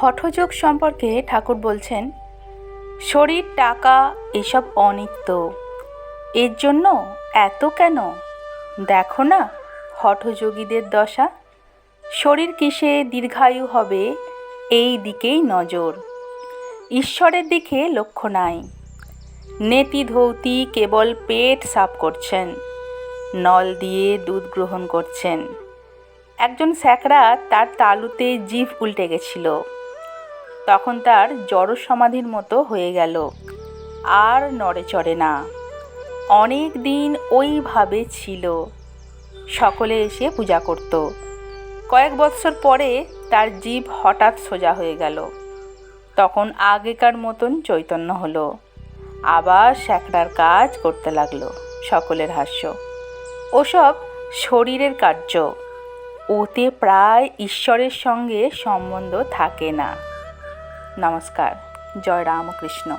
হঠযোগ সম্পর্কে ঠাকুর বলছেন, শরীর, টাকা, এসব অনিত্য। এর জন্য এত কেন? দেখো না, হঠযোগীদের দশা। শরীর কিসে দীর্ঘায়ু হবে, এই দিকেই নজর। ঈশ্বরের দিকে লক্ষ্য নাই। নেতি ধৌতি কেবল পেট সাফ করছেন, নল দিয়ে দুধ গ্রহণ করছেন। একজন স্যাকরা তার তালুতে জিভ উল্টে গেছিল। তখন তার জড় সমাধির মতো হয়ে গেল। আর নড়ে চড়ে না। অনেক দিন ওইভাবে ছিল। সকলে এসে পূজা করত। কয়েক বৎসর পরে তার জীব হঠাৎ সোজা হয়ে গেল। তখন আগেকার মতন চৈতন্য হলো। আবার স্যাকরার কাজ করতে লাগল সকলের হাস্য। ওসব শরীরের কার্য। ওতে প্রায় ঈশ্বরের সঙ্গে সম্বন্ধ থাকে না। নমস্কার। জয় রামকৃষ্ণ।